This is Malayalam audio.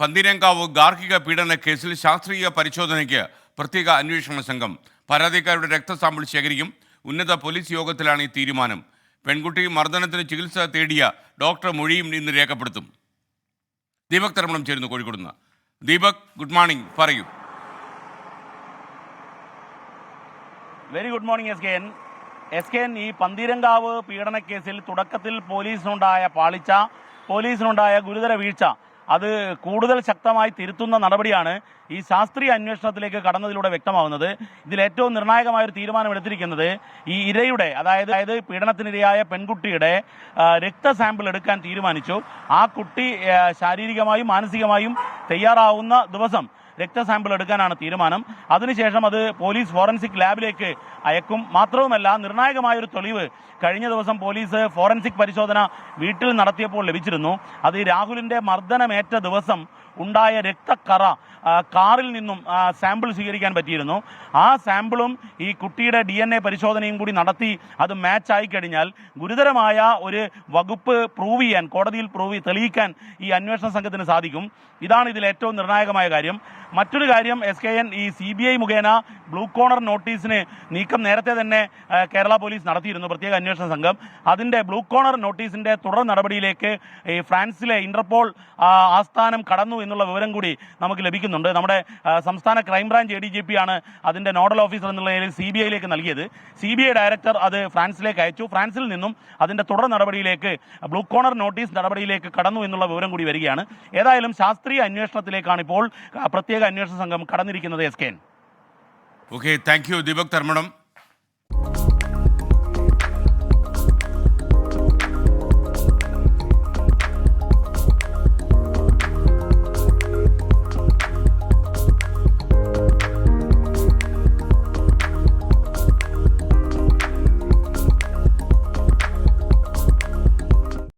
പന്തീരങ്കാവ് ഗാർഹിക പീഡന കേസിൽ ശാസ്ത്രീയ പരിശോധനയ്ക്ക് പ്രത്യേക അന്വേഷണ സംഘം. പരാതിക്കാരുടെ രക്തസാമ്പിൾ ശേഖരിക്കും. ഉന്നത പോലീസ് യോഗത്തിലാണ് ഈ തീരുമാനം. പെൺകുട്ടി മർദ്ദനത്തിന് ചികിത്സ തേടിയ ഡോക്ടർ മൊഴിയും ഇന്ന് രേഖപ്പെടുത്തും. ദീപക് തരമണം ചേരുന്നു കോഴിക്കോട് ദീപക് ഗുഡ് മോർണിംഗ്. പറയൂ. Very good morning S K N. S K N ഈ പന്തീരങ്കാവ് പീഡനക്കേസിൽ തുടക്കത്തിൽ പോലീസിനുണ്ടായ പാളിച്ച പോലീസിനുണ്ടായ ഗുരുതര വീഴ്ച. അത് കൂടുതൽ ശക്തമായി തിരുത്തുന്ന നടപടിയാണ് ഈ ശാസ്ത്രീയ അന്വേഷണത്തിലേക്ക് കടന്നതിലൂടെ വ്യക്തമാവുന്നത്. ഇതിൽ ഏറ്റവും നിർണായകമായ ഒരു തീരുമാനമെടുത്തിരിക്കുന്നത് ഈ ഇരയുടെ അതായത് അതായത് പീഡനത്തിനിരയായ പെൺകുട്ടിയുടെ രക്ത സാമ്പിൾ എടുക്കാൻ തീരുമാനിച്ചു. ആ കുട്ടി ശാരീരികമായും മാനസികമായും തയ്യാറാവുന്ന ദിവസം രക്തസാമ്പിൾ എടുക്കാനാണ് തീരുമാനം. അതിനുശേഷം അത് പോലീസ് ഫോറൻസിക് ലാബിലേക്ക് അയക്കും. മാത്രവുമല്ല നിർണായകമായ ഒരു തെളിവ് കഴിഞ്ഞ ദിവസം പോലീസ് ഫോറൻസിക് പരിശോധന വീട്ടിൽ നടത്തിയപ്പോൾ ലഭിച്ചിരുന്നു. അത് രാഹുലിന്റെ മർദ്ദനമേറ്റ ദിവസം ഉണ്ടായ രക്തക്കറ കാറിൽ നിന്നും സാമ്പിൾ സ്വീകരിക്കാൻ പറ്റിയിരുന്നു. ആ സാമ്പിളും ഈ കുട്ടിയുടെ ഡി എൻ എ പരിശോധനയും കൂടി നടത്തി അത് മാച്ച് ആയി കഴിഞ്ഞാൽ ഗുരുതരമായ ഒരു വകുപ്പ് പ്രൂവ് ചെയ്യാൻ കോടതിയിൽ പ്രൂവ് തെളിയിക്കാൻ ഈ അന്വേഷണ സംഘത്തിന് സാധിക്കും. ഇതാണ് ഇതിൽ ഏറ്റവും നിർണായകമായ കാര്യം. മറ്റൊരു കാര്യം എസ് കെ എൻ ഈ സി ബി ഐ മുഖേന ബ്ലൂ കോണർ നോട്ടീസിന് നീക്കം നേരത്തെ തന്നെ കേരള പോലീസ് നടത്തിയിരുന്നു പ്രത്യേക അന്വേഷണ സംഘം. അതിന്റെ ബ്ലൂ കോണർ നോട്ടീസിന്റെ തുടർ നടപടിയിലേക്ക് ഈ ഫ്രാൻസിലെ ഇന്റർപോൾ ആസ്ഥാനം കടന്നു എന്നുള്ള വിവരം കൂടി നമുക്ക് ലഭിക്കുന്നുണ്ട് നമ്മുടെ സംസ്ഥാന crime branch A D G P ആണ് അതിന്റെ നോഡൽ ഓഫീസർ എന്നുള്ള നിലയിൽ സി ബി ഐയിലേക്ക് നൽകിയത്. സി ബി ഐ ഡയറക്ടർ അത് ഫ്രാൻസിലേക്ക് അയച്ചു. ഫ്രാൻസിൽ നിന്നും അതിന്റെ തുടർ നടപടിയിലേക്ക് ബ്ലൂ കോണർ നോട്ടീസ് നടപടിയിലേക്ക് കടന്നു എന്നുള്ള വിവരം കൂടി വരികയാണ്. ഏതായാലും ശാസ്ത്രീയ അന്വേഷണത്തിലേക്കാണ് ഇപ്പോൾ പ്രത്യേക അന്വേഷണ സംഘം കടന്നിരിക്കുന്നത് S K okay thank you Deepak Tharmmanam